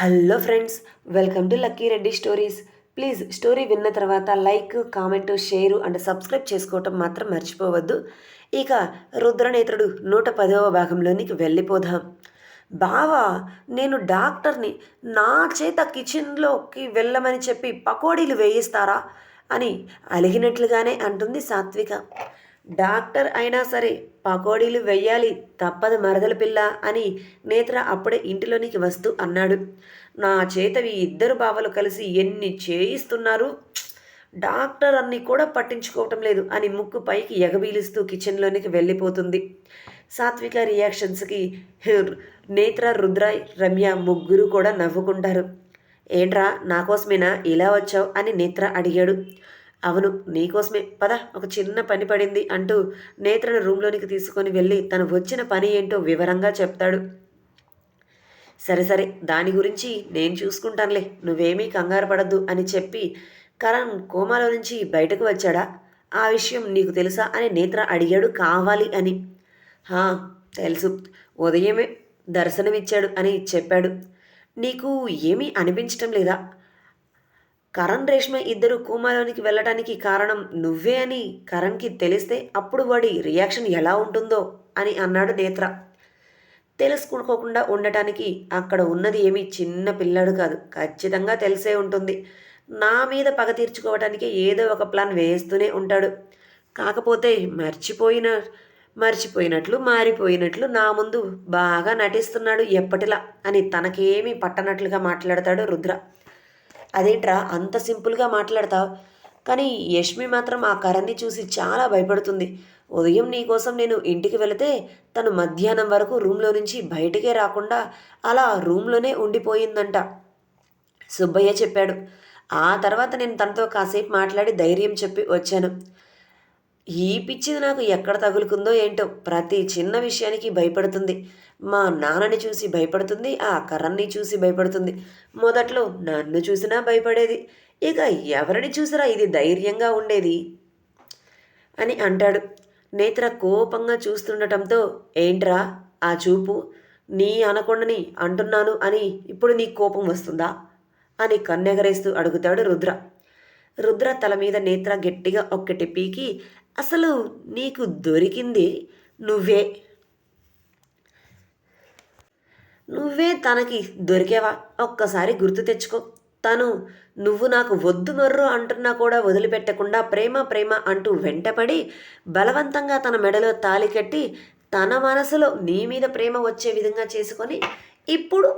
Hello friends welcome to Lucky Reddy stories. Please story విన్న తర్వాత like comment share and subscribe చేసుకోవటం మాత్రం మర్చిపోవద్దు. ఇక రుద్రనేత్రుడు నూట పదవ భాగంలోనికి వెళ్ళిపోదాం. బావా నేను డాక్టర్ని నా చేత కిచెన్లోకి వెళ్ళమని చెప్పి పకోడీలు వేయిస్తారా? అని అలిగినట్లుగానే అంటుంది సాత్విక. డాక్టర్ అయినా సరే పకోడీలు వెయ్యాలి తప్పదు మరదల పిల్ల అని నేత్ర అప్పుడే ఇంటిలోనికి వస్తూ అన్నాడు. నా చేతవి ఇద్దరు బావలు కలిసి ఎన్ని చేయిస్తున్నారు? డాక్టర్ అన్ని కూడా పట్టించుకోవటం లేదు అని ముక్కు పైకి ఎగబీలుస్తూ కిచెన్లోనికి వెళ్ళిపోతుంది. సాత్విక రియాక్షన్స్కి నేత్ర రుద్ర రమ్య ముగ్గురు కూడా నవ్వుకుంటారు. ఏంట్రా నా కోసమేనా ఇలా వచ్చావు? అని నేత్ర అడిగాడు. అవును నీకోసమే పద ఒక చిన్న పని పడింది అంటూ నేత్రను రూమ్లోనికి తీసుకొని వెళ్ళి తను వచ్చిన పని ఏంటో వివరంగా చెప్తాడు. సరే సరే దాని గురించి నేను చూసుకుంటానులే. నువ్వేమీ కంగారు పడద్దు అని చెప్పి కరణ్ కోమాలో నుంచి బయటకు వచ్చాడా? ఆ విషయం నీకు తెలుసా అని నేత్ర అడిగాడు కావాలి అని. హా తెలుసు. ఉదయమే దర్శనమిచ్చాడు అని చెప్పాడు. నీకు ఏమీ అనిపించటం లేదా? కరణ్ రేష్మ ఇద్దరు కూమాలోనికి వెళ్ళటానికి కారణం నువ్వే అని కరణ్కి తెలిస్తే అప్పుడు వాడి రియాక్షన్ ఎలా ఉంటుందో అని అన్నాడు నేత్ర. తెలుసుకోకుండా ఉండటానికి అక్కడ ఉన్నది ఏమీ చిన్న పిల్లాడు కాదు ఖచ్చితంగా తెలిసే ఉంటుంది. నా మీద పగ తీర్చుకోవటానికి ఏదో ఒక ప్లాన్ వేస్తూనే ఉంటాడు. కాకపోతే మర్చిపోయిన మర్చిపోయినట్లు మారిపోయినట్లు నా ముందు బాగా నటిస్తున్నాడు ఎప్పటిలా అని తనకేమీ పట్టనట్లుగా మాట్లాడతాడు రుద్ర. అదేంట్రా అంత సింపుల్గా మాట్లాడతావు? కానీ యష్మి మాత్రం ఆ కరణ్ని చూసి చాలా భయపడుతుంది. ఉదయం నీ కోసం నేను ఇంటికి వెళితే తను మధ్యాహ్నం వరకు రూమ్లో నుంచి బయటికే రాకుండా అలా రూమ్లోనే ఉండిపోయిందంట. సుబ్బయ్య చెప్పాడు. ఆ తర్వాత నేను తనతో కాసేపు మాట్లాడి ధైర్యం చెప్పి వచ్చాను. ఈ పిచ్చిది నాకు ఎక్కడ తగులుకుందో ఏంటో ప్రతి చిన్న విషయానికి భయపడుతుంది. మా నాన్నని చూసి భయపడుతుంది ఆ కర్రన్ని చూసి భయపడుతుంది. మొదట్లో నన్ను చూసినా భయపడేది ఇక ఎవరిని చూసినా ఇది ధైర్యంగా ఉండేది? అని అంటాడు. నేత్ర కోపంగా చూస్తుండటంతో ఏంట్రా ఆ చూపు? నీ అనకొండని అంటున్నాను అని ఇప్పుడు నీ కోపం వస్తుందా? అని కన్నెగరేస్తూ అడుగుతాడు రుద్ర. రుద్ర తల మీద నేత్ర గట్టిగా ఒక్కటి పీకి అసలు నీకు దొరికింది నువ్వే. నువ్వే తనకి దొరికేవా? ఒక్కసారి గుర్తు తెచ్చుకో. తను నువ్వు నాకు వద్దు మర్రు అంటున్నా కూడా వదిలిపెట్టకుండా ప్రేమ ప్రేమ అంటూ వెంటపడి బలవంతంగా తన మెడలో తాలి కట్టి తన మనసులో నీ మీద ప్రేమ వచ్చే విధంగా చేసుకొని ఇప్పుడు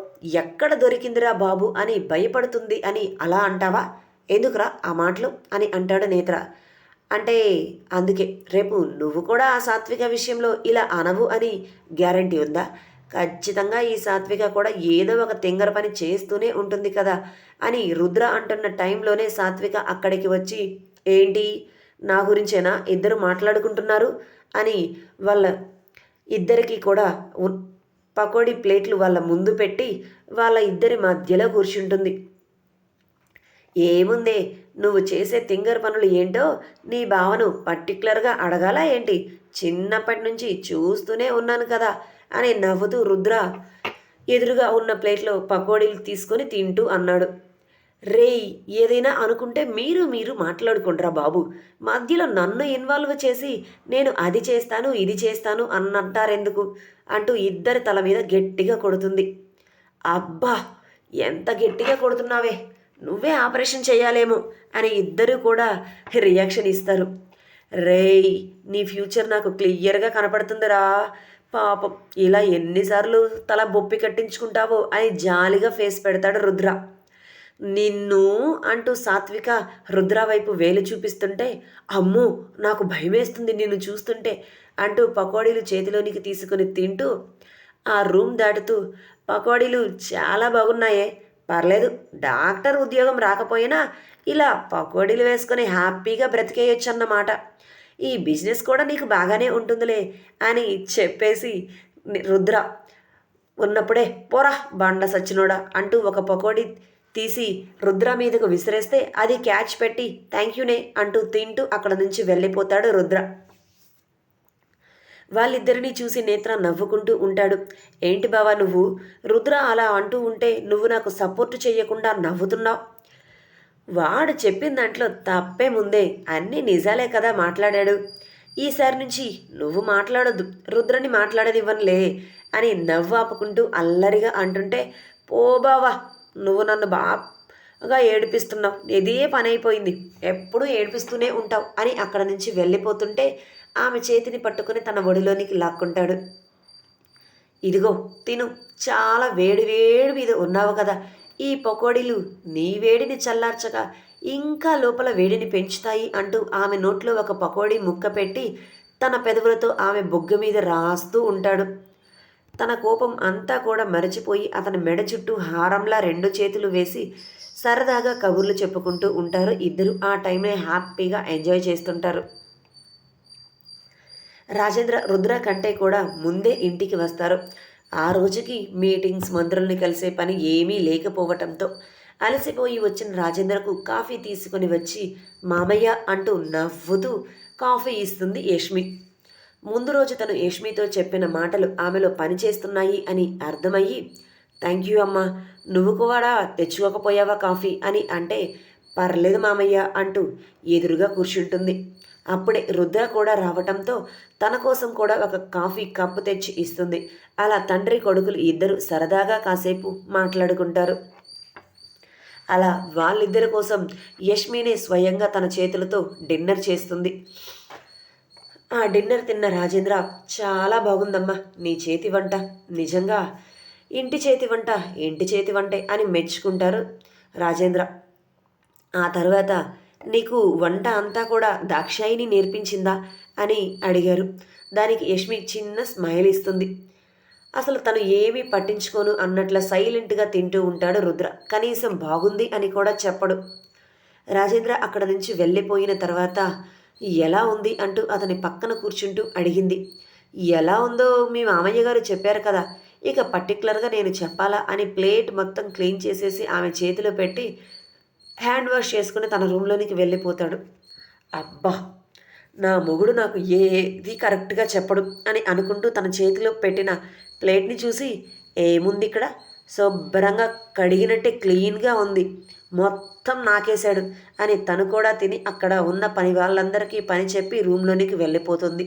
ఎక్కడ దొరికిందిరా బాబు అని భయపడుతుంది అని అలా అంటావా? ఎందుకురా ఆ మాటలు? అని అంటాడు నేత్ర. అంటే అందుకే రేపు నువ్వు కూడా ఆ సాత్విక విషయంలో ఇలా అనవు అని గ్యారంటీ ఉందా? ఖచ్చితంగా ఈ సాత్విక కూడా ఏదో ఒక తింగర పని చేస్తూనే ఉంటుంది కదా అని రుద్ర అంటున్న టైంలోనే సాత్విక అక్కడికి వచ్చి ఏంటి? నా గురించేనా? ఇద్దరు మాట్లాడుకుంటున్నారు? అని వాళ్ళ ఇద్దరికి కూడా పకోడీ ప్లేట్లు వాళ్ళ ముందు పెట్టి వాళ్ళ ఇద్దరి మధ్యలో కూర్చుంటుంది. ఏముందే? నువ్వు చేసే తింగర్ పనులు ఏంటో నీ భావను పర్టికులర్గా అడగాలా ఏంటి? చిన్నప్పటి నుంచి చూస్తూనే ఉన్నాను కదా అని నవ్వుతూ రుద్ర ఎదురుగా ఉన్న ప్లేట్లో పకోడీలు తీసుకొని తింటూ అన్నాడు. రేయ్ ఏదైనా అనుకుంటే మీరు మీరు మాట్లాడుకుంటారా బాబు. మధ్యలో నన్ను ఇన్వాల్వ్ చేసి నేను అది చేస్తాను ఇది చేస్తాను అన్నంటారెందుకు? అంటూ ఇద్దరి తల మీద గట్టిగా కొడుతుంది. అబ్బా ఎంత గట్టిగా కొడుతున్నావే? నువ్వే ఆపరేషన్ చేయాలేమో అని ఇద్దరు కూడా రియాక్షన్ ఇస్తారు. రేయ్ నీ ఫ్యూచర్ నాకు క్లియర్గా కనపడుతుందిరా. పాపం ఇలా ఎన్నిసార్లు తల బొప్పి కట్టించుకుంటావో అని జాలిగా ఫేస్ పెడతాడు రుద్ర. నిన్ను అంటూ సాత్విక రుద్ర వైపు వేలు చూపిస్తుంటే అమ్మో నాకు భయమేస్తుంది నిన్ను చూస్తుంటే అంటూ పకోడీలు చేతిలోనికి తీసుకుని తింటూ ఆ రూమ్ దాటుతూ పకోడీలు చాలా బాగున్నాయే పర్లేదు డాక్టర్ ఉద్యోగం రాకపోయినా ఇలా పకోడీలు వేసుకొని హ్యాపీగా బ్రతికేయొచ్చు అన్నమాట ఈ బిజినెస్ కూడా నీకు బాగానే ఉంటుందిలే అని చెప్పేసి రుద్ర ఉన్నప్పుడే పోరా బండ సచ్చినోడా అంటూ ఒక పకోడీ తీసి రుద్ర మీదకు విసిరేస్తే అది క్యాచ్ పెట్టి థ్యాంక్ యూనే అంటూ తింటూ అక్కడ నుంచి వెళ్ళిపోతాడు రుద్ర. వాళ్ళిద్దరినీ చూసి నేత్ర నవ్వుకుంటూ ఉంటాడు. ఏంటి బావా నువ్వు? రుద్ర అలా అంటూ ఉంటే నువ్వు నాకు సపోర్ట్ చేయకుండా నవ్వుతున్నావు. వాడు చెప్పిన దాంట్లో తప్పే ముందే అన్నీ నిజాలే కదా మాట్లాడాడు. ఈసారి నుంచి నువ్వు మాట్లాడొద్దు రుద్రని మాట్లాడనివ్వనులే అని నవ్వు ఆపుకుంటూ అల్లరిగా అంటుంటే పో బావా నువ్వు నన్ను బాగా ఏడిపిస్తున్నావు. ఇదే పని అయిపోయింది ఎప్పుడూ ఏడిపిస్తూనే ఉంటావు అని అక్కడ నుంచి వెళ్ళిపోతుంటే ఆమె చేతిని పట్టుకుని తన ఒడిలోనికి లాక్కుంటాడు. ఇదిగో తిను. చాలా వేడి వేడి మీద ఉన్నావు కదా. ఈ పకోడీలు నీ వేడిని చల్లార్చగా ఇంకా లోపల వేడిని పెంచుతాయి అంటూ ఆమె నోట్లో ఒక పకోడీ ముక్క పెట్టి తన పెదవులతో ఆమె బొగ్గ మీద రాస్తూ ఉంటాడు. తన కోపం అంతా కూడా మరచిపోయి అతని మెడ చుట్టూ హారంలా రెండు చేతులు వేసి సరదాగా కబుర్లు చెప్పుకుంటూ ఉంటారు. ఇద్దరు ఆ టైంని హ్యాపీగా ఎంజాయ్ చేస్తుంటారు. రాజేంద్ర రుద్ర కంటే కూడా ముందే ఇంటికి వస్తారు. ఆ రోజుకి మీటింగ్స్ మంత్రుల్ని కలిసే పని ఏమీ లేకపోవటంతో అలసిపోయి వచ్చిన రాజేంద్రకు కాఫీ తీసుకుని వచ్చి మామయ్య అంటూ నవ్వుతూ కాఫీ ఇస్తుంది యష్మి. ముందు రోజు తను యష్మితో చెప్పిన మాటలు ఆమెలో పనిచేస్తున్నాయి అని అర్థమయ్యి థ్యాంక్ యూ అమ్మా నువ్వు కూడా తెచ్చుకోకపోయావా కాఫీ అని అంటే పర్లేదు మామయ్య అంటూ ఎదురుగా కూర్చుంటుంది. అప్పుడే రుద్ర కూడా రావటంతో తన కోసం కూడా ఒక కాఫీ కప్పు తెచ్చి ఇస్తుంది. అలా తండ్రి కొడుకులు ఇద్దరు సరదాగా కాసేపు మాట్లాడుకుంటారు. అలా వాళ్ళిద్దరి కోసం యష్మినే స్వయంగా తన చేతులతో డిన్నర్ చేస్తుంది. ఆ డిన్నర్ తిన్న రాజేంద్ర చాలా బాగుందమ్మా నీ చేతి వంట. నిజంగా ఇంటి చేతి వంట ఇంటి చేతి వంటే అని మెచ్చుకుంటారు రాజేంద్ర. ఆ తర్వాత నీకు వంట అంతా కూడా దాక్షాయిని నేర్పించిందా అని అడిగారు. దానికి యష్మి చిన్న స్మైల్ ఇస్తుంది. అసలు తను ఏమీ పట్టించుకోను అన్నట్ల సైలెంట్గా తింటూ ఉంటాడు రుద్ర. కనీసం బాగుంది అని కూడా చెప్పడు. రాజేంద్ర అక్కడ నుంచి వెళ్ళిపోయిన తర్వాత ఎలా ఉంది? అంటూ అతని పక్కన కూర్చుంటూ అడిగింది. ఎలా ఉందో మీ మామయ్య గారు చెప్పారు కదా ఇక పర్టికులర్గా నేను చెప్పాలా? అని ప్లేట్ మొత్తం క్లీన్ చేసేసి ఆమె చేతిలో పెట్టి హ్యాండ్ వాష్ చేసుకుని తన రూమ్లోనికి వెళ్ళిపోతాడు. అబ్బా నా మొగుడు నాకు ఏది కరెక్ట్గా చెప్పడు అని అనుకుంటూ తన చేతిలో పెట్టిన ప్లేట్ని చూసి ఏముంది ఇక్కడ? శుభ్రంగా కడిగినట్టే క్లీన్గా ఉంది. మొత్తం నాకేశాడు అని తను కూడా తిని అక్కడ ఉన్న పని వాళ్ళందరికీ పని చెప్పి రూమ్లోనికి వెళ్ళిపోతుంది.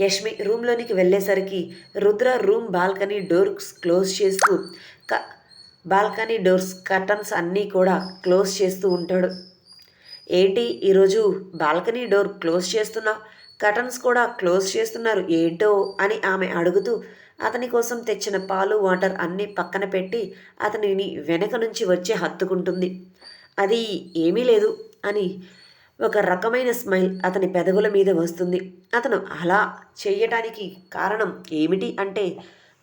యష్మి రూమ్లోనికి వెళ్ళేసరికి Rudra room balcony doors close చేస్తూ క బాల్కనీ డోర్స్ కర్టన్స్ అన్నీ కూడా క్లోజ్ చేస్తూ ఉంటాడు. ఏంటి ఈరోజు బాల్కనీ డోర్ క్లోజ్ చేస్తున్నావు కర్టన్స్ కూడా క్లోజ్ చేస్తున్నారు ఏంటో అని ఆమె అడుగుతూ అతని కోసం తెచ్చిన పాలు వాటర్ అన్నీ పక్కన పెట్టి అతనిని వెనక నుంచి వచ్చి హత్తుకుంటుంది. అది ఏమీ లేదు అని ఒక రకమైన స్మైల్ అతని పెదవుల మీద వస్తుంది. అతను అలా చేయటానికి కారణం ఏమిటి అంటే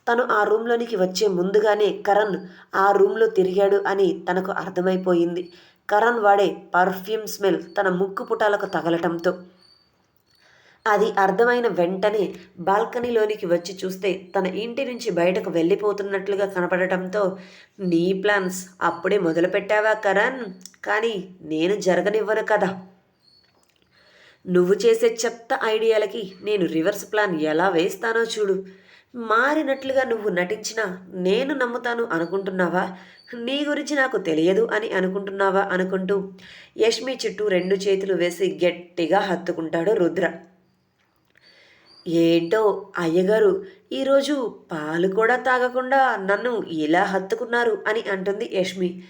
తను ఆ రూమ్లోనికి వచ్చే ముందుగానే కరణ్ ఆ రూమ్లో తిరిగాడు అని తనకు అర్థమైపోయింది. కరణ్ వాడే పర్ఫ్యూమ్ స్మెల్ తన ముక్కు పుటాలకు తగలటంతో. అది అర్థమైన వెంటనే బాల్కనీలోనికి వచ్చి చూస్తే తన ఇంటి నుంచి బయటకు వెళ్ళిపోతున్నట్లుగా కనపడటంతో నీ ప్లాన్స్ అప్పుడే మొదలుపెట్టావా కరణ్? కానీ నేను జరగనివ్వను కదా. నువ్వు చేసే చెత్త ఐడియాలకి నేను రివర్స్ ప్లాన్ ఎలా వేస్తానో చూడు. మారినట్లుగా నువ్వు నటించినా నేను నమ్ముతాను అనుకుంటున్నావా? నీ గురించి నాకు తెలియదు అని అనుకుంటున్నావా అనుకుంటూ యష్మి చుట్టూ రెండు చేతులు వేసి గట్టిగా హత్తుకుంటాడు రుద్ర. ఏంటో అయ్యగారు ఈరోజు పాలు కూడా తాగకుండా నన్ను ఇలా హత్తుకున్నారు అని అంటుంది యష్మి.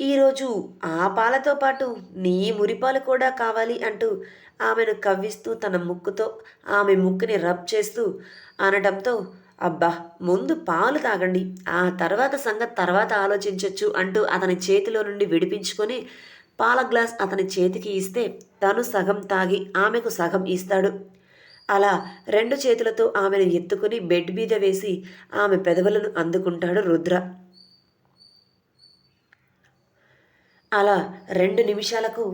ఈరోజు ఆ పాలతో పాటు నీ మురిపాలు కూడా కావాలి అంటూ ఆమెను కవ్విస్తూ తన ముక్కుతో ఆమె ముక్కుని రబ్ చేస్తూ అనడంతో అబ్బా ముందు పాలు తాగండి. ఆ తర్వాత సంగతి తర్వాత ఆలోచించవచ్చు అంటూ అతని చేతిలో నుండి విడిపించుకొని పాల గ్లాస్ అతని చేతికి ఇస్తే తను సగం తాగి ఆమెకు సగం ఇస్తాడు. అలా రెండు చేతులతో ఆమెను ఎత్తుకుని బెడ్ మీద వేసి ఆమె పెదవులను అందుకుంటాడు రుద్ర. అలా రెండు నిమిషాలకు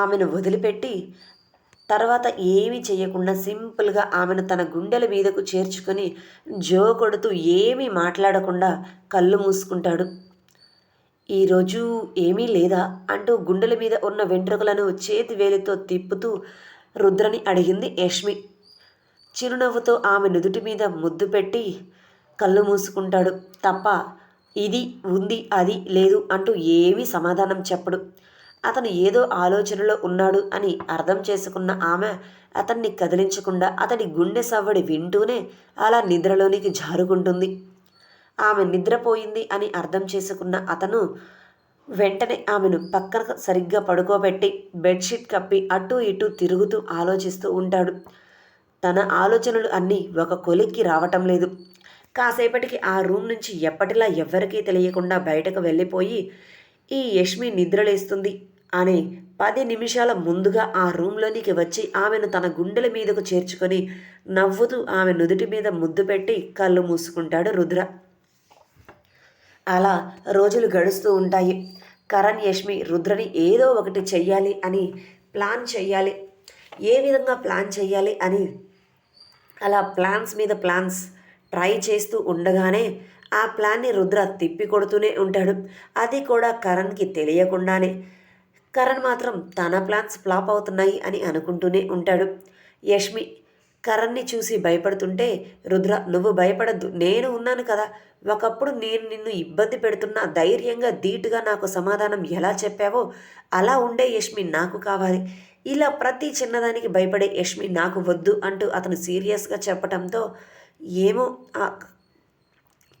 ఆమెను వదిలిపెట్టి తర్వాత ఏమీ చేయకుండా సింపుల్గా ఆమెను తన గుండెల మీదకు చేర్చుకొని జో కొడుతూ ఏమీ మాట్లాడకుండా కళ్ళు మూసుకుంటాడు. ఈరోజు ఏమీ లేదా? అంటూ గుండెల మీద ఉన్న వెంట్రుకలను చేతి వేలితో తిప్పుతూ రుద్రని అడిగింది యష్మి. చిరునవ్వుతో ఆమె నుదుటి మీద ముద్దు పెట్టి కళ్ళు మూసుకుంటాడు. తప్ప ఇది ఉంది అది లేదు అంటూ ఏమీ సమాధానం చెప్పడు. అతను ఏదో ఆలోచనలో ఉన్నాడు అని అర్థం చేసుకున్న ఆమె అతన్ని కదిలించకుండా అతడి గుండె సవ్వడి వింటూనే అలా నిద్రలోనికి జారుకుంటుంది. ఆమె నిద్రపోయింది అని అర్థం చేసుకున్న అతను వెంటనే ఆమెను పక్కన సరిగ్గా పడుకోబెట్టి బెడ్షీట్ కప్పి అటు ఇటు తిరుగుతూ ఆలోచిస్తూ ఉంటాడు. తన ఆలోచనలు అన్నీ ఒక కొలిక్కి రావటం లేదు. కాసేపటికి ఆ రూమ్ నుంచి ఎప్పటిలా ఎవ్వరికీ తెలియకుండా బయటకు వెళ్ళిపోయి ఈ యష్మి నిద్రలేస్తుంది. అని పది నిమిషాల ముందుగా ఆ రూమ్లోనికి వచ్చి ఆమెను తన గుండెల మీదకు చేర్చుకొని నవ్వుతూ ఆమె నుదుటి మీద ముద్దు పెట్టి కళ్ళు మూసుకుంటాడు రుద్ర. అలా రోజులు గడుస్తూ ఉంటాయి. కరణ్ యష్మి రుద్రని ఏదో ఒకటి చెయ్యాలి అని ప్లాన్ చెయ్యాలి. ఏ విధంగా ప్లాన్ చెయ్యాలి అని అలా ప్లాన్స్ మీద ప్లాన్స్ ట్రై చేస్తూ ఉండగానే ఆ ప్లాన్ని రుద్ర తిప్పి కొడుతూనే ఉంటాడు. అది కూడా కరణ్కి తెలియకుండానే. కరణ్ మాత్రం తన ప్లాన్స్ ఫ్లాప్ అవుతున్నాయి అని అనుకుంటూనే ఉంటాడు. యష్మి కరణ్ని చూసి భయపడుతుంటే రుద్ర నువ్వు భయపడద్దు నేను ఉన్నాను కదా. ఒకప్పుడు నేను నిన్ను ఇబ్బంది పెడుతున్నా ధైర్యంగా ధీటుగా నాకు సమాధానం ఎలా చెప్పావో అలా ఉండే యష్మి నాకు కావాలి. ఇలా ప్రతి చిన్నదానికి భయపడే యష్మి నాకు వద్దు అంటూ అతను సీరియస్గా చెప్పటంతో ఏమో ఆ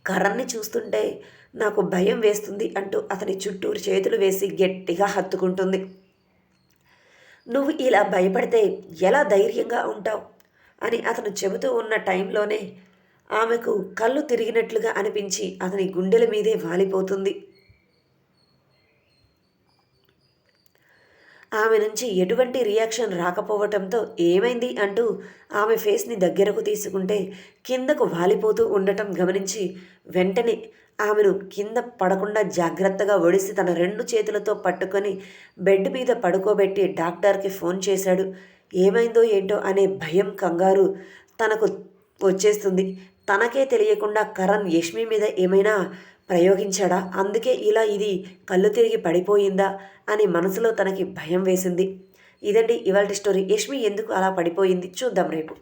కరణ్ని చూస్తుంటే నాకు భయం వేస్తుంది అంటూ అతని చుట్టూరు చేతులు వేసి గట్టిగా హత్తుకుంటుంది. నువ్వు ఇలా భయపడితే ఎలా ధైర్యంగా ఉంటావు? అని అతను చెబుతూ ఉన్న టైంలోనే ఆమెకు కళ్ళు తిరిగినట్లుగా అనిపించి అతని గుండెల మీదే వాలిపోతుంది. ఆమె నుంచి ఎటువంటి రియాక్షన్ రాకపోవటంతో ఏమైంది అంటూ ఆమె ఫేస్ని దగ్గరకు తీసుకుంటే కిందకు వాలిపోతూ ఉండటం గమనించి వెంటనే ఆమెను కింద పడకుండా జాగ్రత్తగా ఒడిసి తన రెండు చేతులతో పట్టుకొని బెడ్ మీద పడుకోబెట్టి డాక్టర్కి ఫోన్ చేశాడు. ఏమైందో ఏంటో అనే భయం కంగారు తనకు వచ్చేస్తుంది. తనకే తెలియకుండా కరణ్ యష్మి మీద ఏమైనా ప్రయోగించాడా? అందుకే ఇలా ఇది కళ్ళు తిరిగి పడిపోయిందా? అని మనసులో తనకి భయం వేసింది. ఇదండి ఇవాళ స్టోరీ. యష్మి ఎందుకు అలా పడిపోయింది? చూద్దాం రేపు.